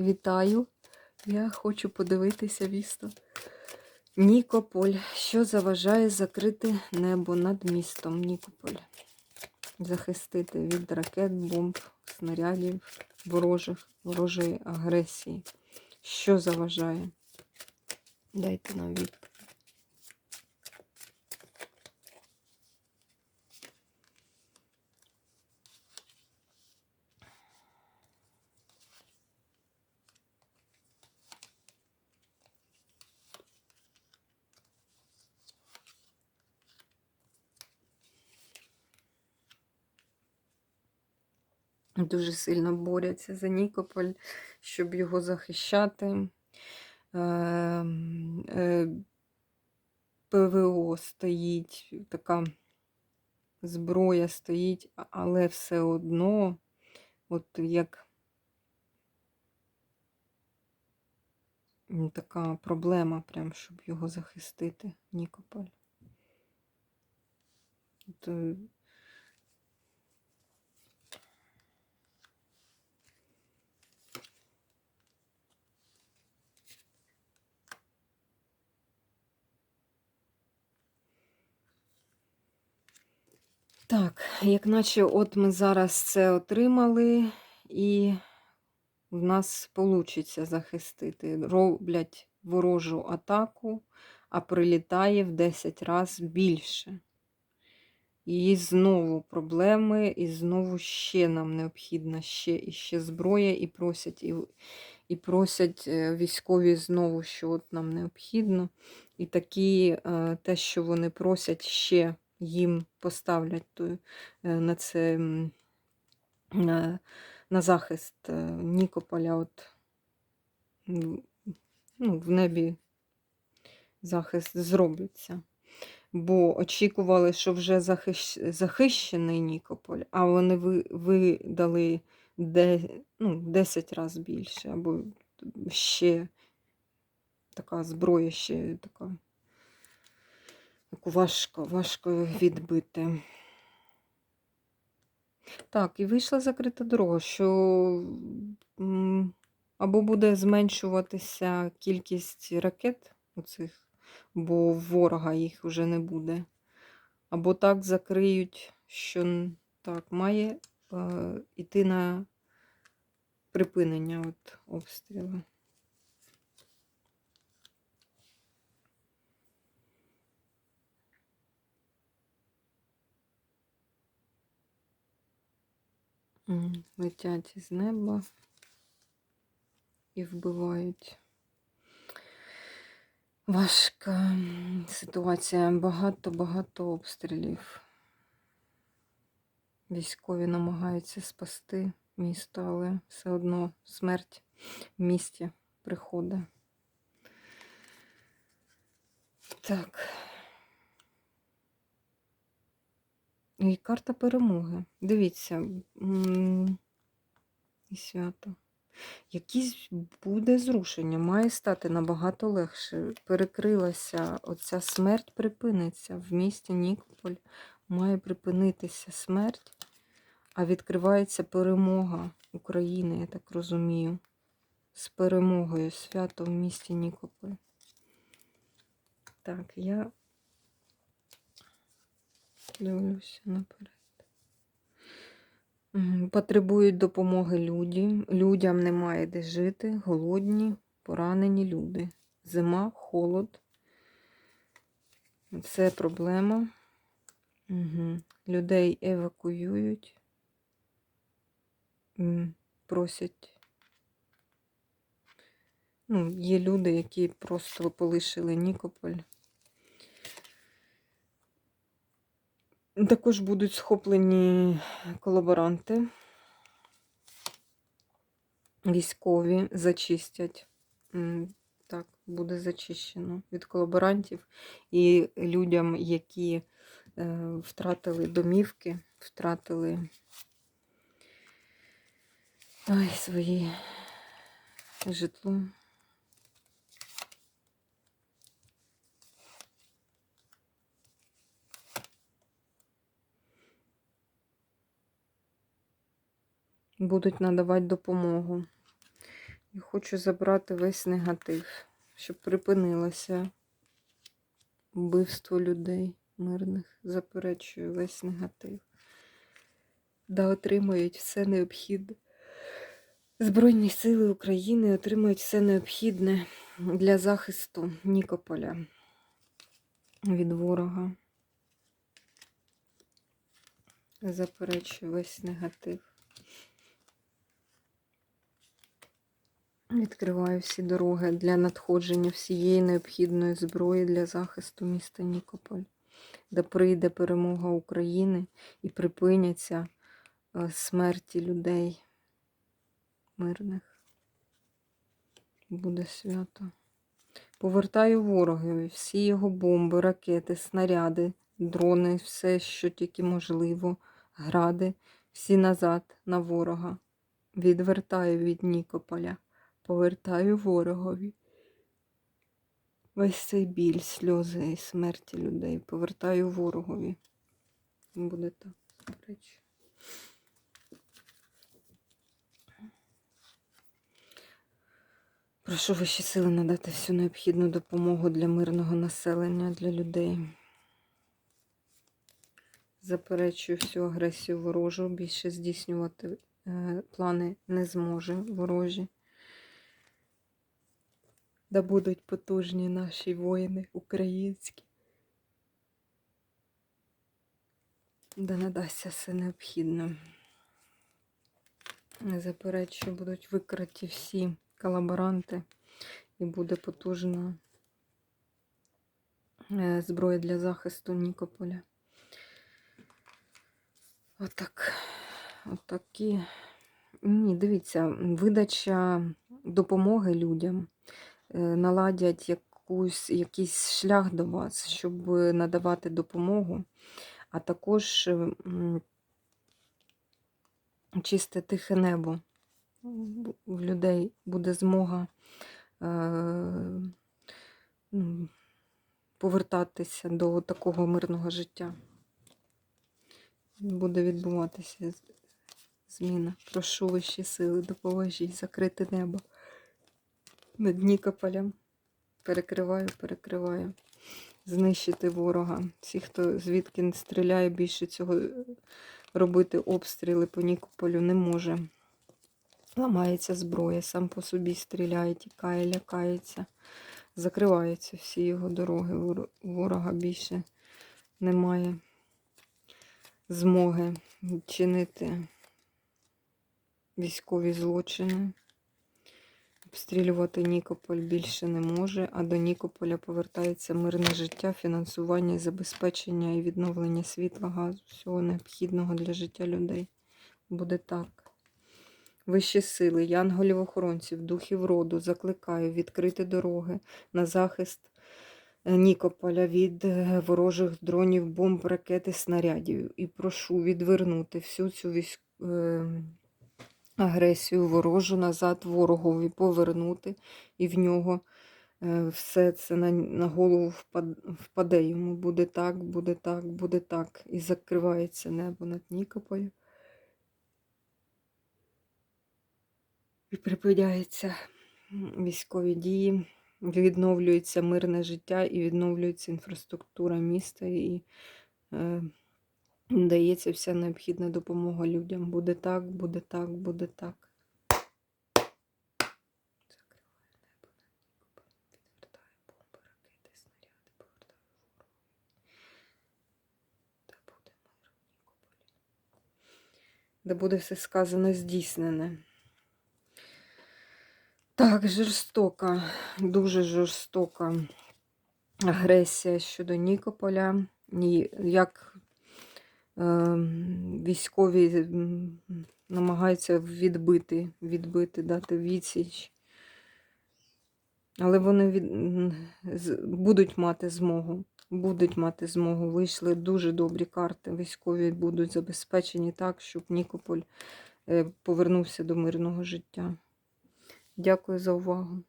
Вітаю! Я хочу подивитися місто. Нікополь. Що заважає закрити небо над містом Нікополь? Захистити від ракет, бомб, снарядів, ворожих, ворожої агресії. Що заважає? Дайте нам відповідь. Дуже сильно борються за Нікополь, щоб його захищати. Е, е, ПВО стоїть, така зброя стоїть, але все одно, от як така проблема, прям, щоб його захистити, Нікополь. От, Так, як наче от ми зараз це отримали, і в нас вийде захистити. Роблять ворожу атаку, а прилітає в 10 разів більше. І знову проблеми, і знову ще нам необхідна ще і ще зброя, і просять і, і просять е, військові знову, що от нам необхідно. І такі е, те, що вони просять ще їм поставлять то, е, на це на, на захист е, Нікополя, от ну, в небі захист зробиться. Бо очікували, що вже захищ... захищений Нікополь, а вони видали де... ну, 10 разів більше, або ще така зброя, ще така яку важко, важко відбити. Так, і вийшла закрита дорога, що або буде зменшуватися кількість ракет оцих, бо ворога їх вже не буде. Або так закриють, що так, має е, йти на припинення от обстрілу. Летять із неба і вбивають. Важка ситуація, багато-багато обстрілів. Військові намагаються спасти місто, але все одно смерть в місті приходить. Так. І карта перемоги. Дивіться, і свято. Якісь буде зрушення, має стати набагато легше. Перекрилася оця смерть припиниться. В місті Нікополь має припинитися смерть, а відкривається перемога України, я так розумію. З перемогою свято в місті Нікополь. Так, я Дивлюся наперед. Потребують допомоги люди. Людям немає де жити, голодні, поранені люди. Зима, холод. Це проблема. Угу. Людей евакуюють, просять. Ну, Є люди, які просто полишили Нікополь. Також будуть схоплені колаборанти, військові зачистять. Так, буде зачищено від колаборантів і людям, які е, втратили домівки, втратили ой, свої житло. Будуть надавати допомогу. І хочу забрати весь негатив, щоб припинилося вбивство людей мирних. Заперечую весь негатив. Да отримають все необхідне. Збройні сили України отримають все необхідне для захисту Нікополя від ворога. Заперечую весь негатив. Відкриваю всі дороги для надходження всієї необхідної зброї для захисту міста Нікополь, де прийде перемога України і припиняться е, смерті людей мирних. Буде свято. Повертаю ворогові всі його бомби, ракети, снаряди, дрони, все, що тільки можливо, гради, всі назад на ворога. Відвертаю від Нікополя, повертаю ворогові. Весь цей біль, сльози і смерті людей повертаю ворогові. Буде так, заперечую. Прошу вищі сили надати всю необхідну допомогу для мирного населення, для людей. Заперечую всю агресію ворожу, більше здійснювати е, плани не зможе ворожі. Да будуть потужні наші воїни українські. Да надасться все необхідне. Заперечую, будуть викриті всі колаборанти і буде потужна е, зброя для захисту Нікополя. Отак. Отакі. Ні, дивіться, видача допомоги людям, наладять якусь, якийсь шлях до вас, щоб надавати допомогу, а також чисте тихе небо. В людей буде змога е, ну, повертатися до такого мирного життя. Буде відбуватися зміна. Прошу вищі сили, допоможіть закрити небо над Нікополем. Перекриваю, перекриваю. Знищити ворога. Всі, хто звідки не стріляє, більше цього е, робити обстріли по Нікополю не може. Ламається зброя, сам по собі стріляє, тікає, лякається. Закриваються всі його дороги. Вор- Ворога більше немає змоги чинити військові злочини. Обстрілювати Нікополь більше не може, а до Нікополя повертається мирне життя, фінансування, забезпечення і відновлення світла, газу, всього необхідного для життя людей. Буде так. Вищі сили, янголів-охоронців, духів роду закликаю відкрити дороги на захист е, Нікополя від е, ворожих дронів, бомб, ракет і снарядів. І прошу відвернути всю цю військ... агресію ворожу назад ворогові, повернути, і в нього е, все це на, на голову впад- впаде йому. Буде так, буде так, буде так. І закривається небо над Нікополем. І припиняються військові дії, відновлюється мирне життя і відновлюється інфраструктура міста, і е, дається вся необхідна допомога людям. Буде так, буде так, буде так. Де буде все сказано здійснене. Так, жорстока, дуже жорстока агресія щодо Нікополя. Як е, військові намагаються відбити, відбити, дати відсіч. Але вони від, будуть мати змогу. Будуть мати змогу. Вийшли дуже добрі карти. Військові будуть забезпечені так, щоб Нікополь е, повернувся до мирного життя. Дякую за увагу.